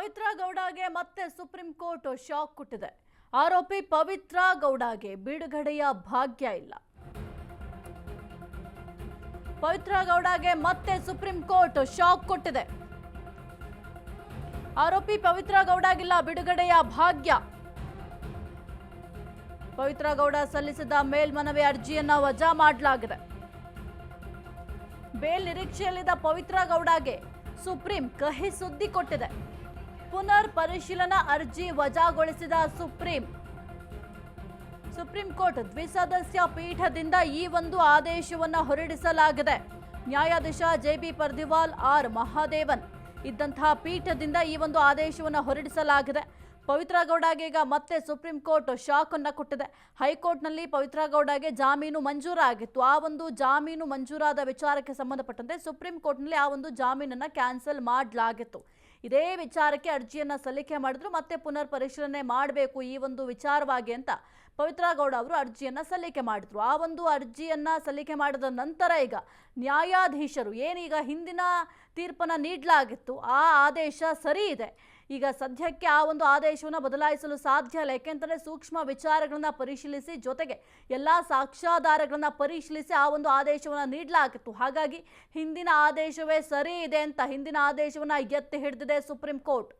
ಪವಿತ್ರ ಗೌಡಗೆ ಮತ್ತೆ supreme court shock ಕೊಟ್ಟಿದೆ. ಆರೋಪಿ ಪವಿತ್ರ ಗೌಡಗೆ ಬಿಡುಗಡೆಯ ಭಾಗ್ಯ ಇಲ್ಲ. ಪವಿತ್ರ ಗೌಡಗೆ ಮತ್ತೆ ಸುಪ್ರೀಂ ಕೋರ್ಟ್ ಶಾಕ್ ಕೊಟ್ಟಿದೆ. ಆರೋಪಿ ಪವಿತ್ರ ಗೌಡಗಿಲ್ಲ ಬಿಡುಗಡೆಯ ಭಾಗ್ಯ. ಪವಿತ್ರ ಗೌಡ ಸಲ್ಲಿಸಿದ ಮೇಲ್ಮನವಿ ಅರ್ಜಿಯನ್ನ ವಜಾ ಮಾಡಲಾಗಿದೆ. ಬೇಲ್ ನಿರೀಕ್ಷೆಯಲ್ಲಿದ್ದ ಪವಿತ್ರ ಗೌಡಗೆ ಸುಪ್ರೀಂ ಕಹಿ ಸುದ್ದಿ ಕೊಟ್ಟಿದೆ. ಪುನರ್ ಪರಿಶೀಲನಾ ಅರ್ಜಿ ವಜಾಗೊಳಿಸಿದ ಸುಪ್ರೀಂ. ಸುಪ್ರೀಂ ಕೋರ್ಟ್ ದ್ವಿಸದಸ್ಯ ಪೀಠದಿಂದ ಈ ಒಂದು ಆದೇಶವನ್ನು ಹೊರಡಿಸಲಾಗಿದೆ. ನ್ಯಾಯಾಧೀಶ J B Pardiwala R. Mahadevan. ಇದ್ದಂತಹ ಪೀಠದಿಂದ ಈ ಒಂದು ಆದೇಶವನ್ನು ಹೊರಡಿಸಲಾಗಿದೆ. ಪವಿತ್ರ ಗೌಡಗೆ ಈಗ ಮತ್ತೆ ಸುಪ್ರೀಂ ಕೋರ್ಟ್ ಶಾಕ್ ಅನ್ನ ಕೊಟ್ಟಿದೆ. ಹೈಕೋರ್ಟ್ನಲ್ಲಿ ಪವಿತ್ರ ಗೌಡಗೆ ಜಾಮೀನು ಮಂಜೂರಾಗಿತ್ತು. ಆ ಒಂದು ಜಾಮೀನು ಮಂಜೂರಾದ ವಿಚಾರಕ್ಕೆ ಸಂಬಂಧಪಟ್ಟಂತೆ ಸುಪ್ರೀಂ ಕೋರ್ಟ್ನಲ್ಲಿ ಆ ಒಂದು ಜಾಮೀನನ್ನು ಕ್ಯಾನ್ಸಲ್ ಮಾಡಲಾಗಿತ್ತು. ಇದೇ ವಿಚಾರಕ್ಕೆ ಅರ್ಜಿಯನ್ನ ಸಲ್ಲಿಕೆ ಮಾಡಿದ್ರು, ಮತ್ತೆ ಪುನರ್ ಪರಿಶೀಲನೆ ಮಾಡಬೇಕು ಈ ಒಂದು ವಿಚಾರವಾಗಿ ಅಂತ ಪವಿತ್ರ ಗೌಡ ಅವರು ಅರ್ಜಿಯನ್ನ ಸಲ್ಲಿಕೆ ಮಾಡಿದ್ರು. ಆ ಒಂದು ಅರ್ಜಿಯನ್ನ ಸಲ್ಲಿಕೆ ಮಾಡಿದ ನಂತರ ಈಗ ನ್ಯಾಯಾಧೀಶರು ಏನೀಗ ಹಿಂದಿನ ತೀರ್ಪನ್ನ ನೀಡಲಾಗಿತ್ತು, ಆ ಆದೇಶ ಸರಿ ಇದೆ ಈಗ ಸದ್ಯಕ್ಕೆ ಆ ಒಂದು ಆದೇಶವನ್ನು ಬದಲಾಯಿಸಲು ಸಾಧ್ಯ ಇಲ್ಲ. ಯಾಕೆಂದರೆ ಸೂಕ್ಷ್ಮ ವಿಚಾರಗಳನ್ನು ಪರಿಶೀಲಿಸಿ ಜೊತೆಗೆ ಎಲ್ಲ ಸಾಕ್ಷ್ಯಾಧಾರಗಳನ್ನು ಪರಿಶೀಲಿಸಿ ಆ ಒಂದು ಆದೇಶವನ್ನು ನೀಡಲಾಗಿತ್ತು. ಹಾಗಾಗಿ ಹಿಂದಿನ ಆದೇಶವೇ ಸರಿ ಇದೆ ಅಂತ ಹಿಂದಿನ ಆದೇಶವನ್ನು ಎತ್ತಿ ಹಿಡಿದಿದೆ ಸುಪ್ರೀಂ ಕೋರ್ಟ್.